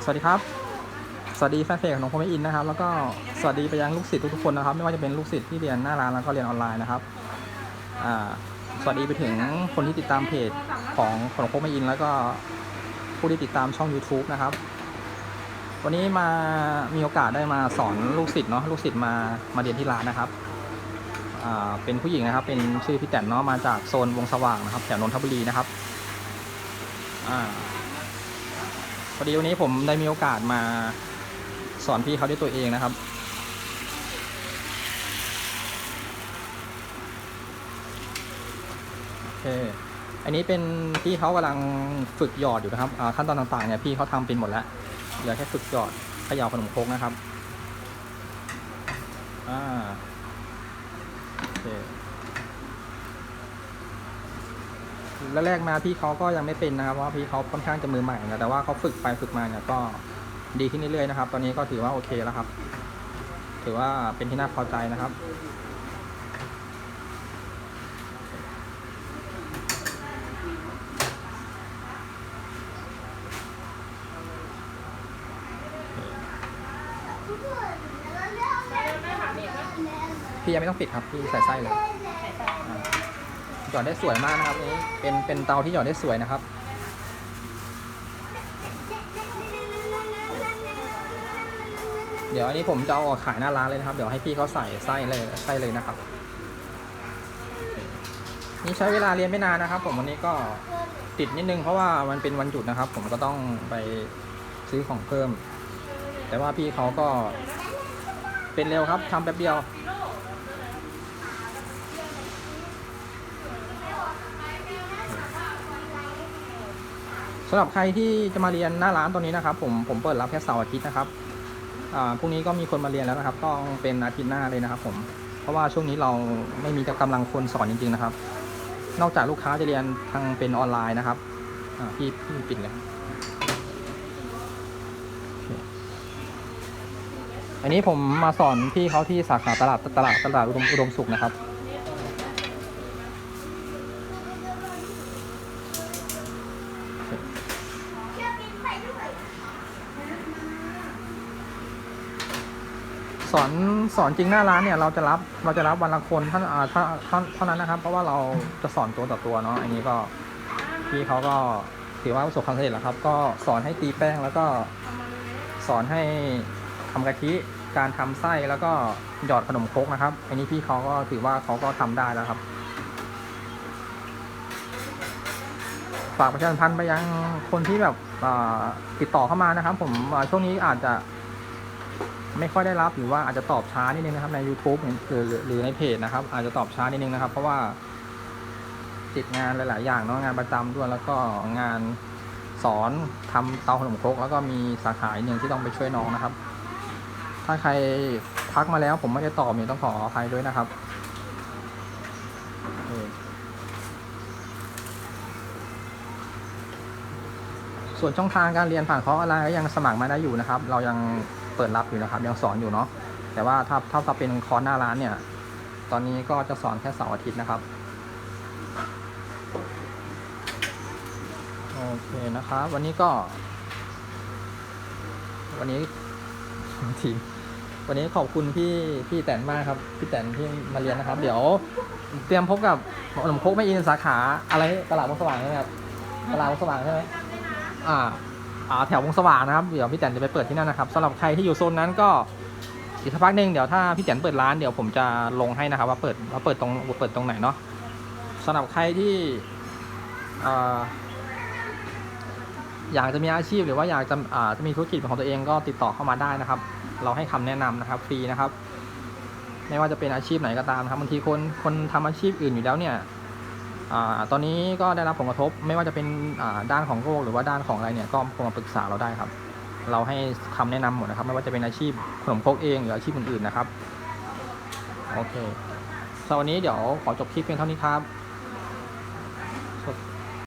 สวัสดีครับ สวัสดีแฟนเพจของน้องพมอินนะครับ แล้วก็สวัสดีไปยังลูกศิษย์ทุกๆคนนะครับ ไม่ว่าจะเป็นลูกศิษย์ที่เรียนหน้าร้านแล้วก็เรียนออนไลน์นะครับสวัสดีไปถึงคนที่ติดตามเพจของของพมอิน แล้วก็ผู้ที่ติดตามช่อง YouTube นะครับ วันนี้มามีโอกาสได้มาสอนลูกศิษย์เนาะลูกศิษย์มามาเรียนที่ร้านนะครับเป็นผู้หญิงนะครับ เป็นชื่อพี่แตนเนาะมาจากโซนวงสว่างนะครับแถวนนทบุรีนะครับ อ่าพอดีวันนี้ผมได้มีโอกาสมาสอนพี่เขาด้วยตัวเองนะครับ โอเค อันนี้เป็นพี่เขากำลังฝึกหยอดอยู่นะครับขั้นตอนต่างๆเนี่ยพี่เขาทำเป็นหมดแล้ว เหลือแค่ฝึกหยอดขย่าขนมคกนะครับ อ่า โอเค แรกๆมาพี่เขาก็ยังไม่เป็นนะครับเพราะว่าพี่เขาค่อนข้างจะมือใหม่นะแต่ว่าเขาฝึกไปฝึกมาเนี่ยก็ดีขึ้นเรื่อยๆนะครับ ตอนนี้ก็ถือว่าโอเคแล้วครับ ถือว่าเป็นที่น่าพอใจนะครับพี่ยังไม่ต้องปิดครับ พี่ใส่ไส้เลย หยอดได้สวยมากนะครับนนี้เป็นเป็นเตาที่หยอดได้สวยนะครับ เดี๋ยวอันนี้ผมจะเอาออกขายหน้าร้านเลยนะครับ เดี๋ยวให้พี่เขาใส่ไส้เลยไส้เลยนะครับ นี่ใช้เวลาเรียนไม่นานนะครับ ผมวันนี้ก็ติดนิดนึงเพราะว่ามันเป็นวันหยุดนะครับ ผมก็ต้องไปซื้อของเพิ่ม แต่ว่าพี่เขาก็เป็นเร็วครับทำแป๊บเดียว สำหรับใครที่จะมาเรียนหน้าร้านตรงนี้นะครับ ผมผมเปิดรับแค่เสาร์อาทิตย์นะครับอ่าพรุ่งนี้ก็มีคนมาเรียนแล้วนะครับ ต้องเป็นอาทิตย์หน้าเลยนะครับ ผมเพราะว่าช่วงนี้เราไม่มีกำลังคนสอนจริง ๆนะครับ นอกจากลูกค้าจะเรียนทางเป็นออนไลน์นะครับอ่าพี่พี่ปิดเลยอันนี้ผมมาสอนพี่เขาที่สาขาตลาดตลาดตลาดอุดมอุดมสุขนะครับ สอนสอนจริงหน้าร้านเนี่ยเราจะรับเราจะรับวันละคนเท่าอ่าเท่าเท่าเท่านั้นนะครับ เพราะว่าเราจะสอนตัวต่อตัวเนาะอันนี้ก็พี่เขาก็ถือว่าประสบความสำเร็จแล้วครับ ก็สอนให้ตีแป้งแล้วก็สอนให้ทำกะทิการทำไส้แล้วก็หยอดขนมครกนะครับ อันนี้พี่เขาก็ถือว่าเขาก็ทำได้แล้วครับ ฝากประชาสัมพันธ์ไปยังคนที่แบบติดต่อเข้ามานะครับ ผมช่วงนี้อาจจะ ไม่ค่อยได้รับหรือว่าอาจจะตอบช้านิดนึงนะครับใน YouTube หรือหรือในเพจนะครับ อาจจะตอบช้านิดนึงนะครับ เพราะว่าติดงานหลาย ๆ อย่างเนาะงานประจำด้วยแล้วก็งานสอนทำเตาขนมครกแล้วก็มีสาขาอีกหนึ่งที่ต้องไปช่วยน้องนะครับ ถ้าใครทักมาแล้วผมไม่ได้ตอบเนี่ยต้องขออภัยด้วยนะครับส่วนช่องทางการเรียนผ่านคอร์สออนไลน์ก็ยังสมัครมาได้อยู่นะครับ เรายัง เปิดรับอยู่นะครับ ยังสอนอยู่เนาะแต่ว่าถ้าถ้าจะเป็นคอร์สหน้าร้านเนี่ย ตอนนี้ก็จะสอนแค่เสาร์อาทิตย์นะครับโอเคนะครับวันนี้ก็ วันนี้ทีมวันนี้ขอบคุณพี่พี่แตนมากครับ พี่แตนที่มาเรียนนะครับ เดี๋ยว เตรียมพบกับขนมคกแม่อินสาขาอะไรตลาดวงสว่างใช่ไหมครับตลาดวงสว่างใช่ไหมอ่า แถววงสว่างนะครับเดี๋ยวพี่แตนจะไปเปิดที่นั่นนะครับสำหรับใครที่อยู่โซนนั้นก็อีกสักพักหนึ่งเดี๋ยวถ้าพี่แตนเปิดร้านเดี๋ยวผมจะลงให้นะครับ ว่าเปิดว่าเปิดตรงเปิดตรงไหนเนาะสำหรับใครที่ออยากจะมีอาชีพหรือว่าอยากจะจะมีธุรกิจของตัวเองก็ติดต่อเข้ามาได้นะครับ เราให้คำแนะนำนะครับฟรีนะครับ ไม่ว่าจะเป็นอาชีพไหนก็ตามครับบางทีคนคนทำอาชีพอื่นอยู่แล้วเนี่ย ตอนนี้ก็ได้รับผลกระทบไม่ว่าจะเป็นด้านของโรคหรือว่าด้านของอะไรเนี่ยก็โทรมาปรึกษาเราได้ครับ เราให้คำแนะนำหมดนะครับ ไม่ว่าจะเป็นอาชีพขนมพกเองหรืออาชีพอื่นๆนะครับ โอเคสำหรับวันนี้เดี๋ยวขอจบคลิปเพียงเท่านี้ครับ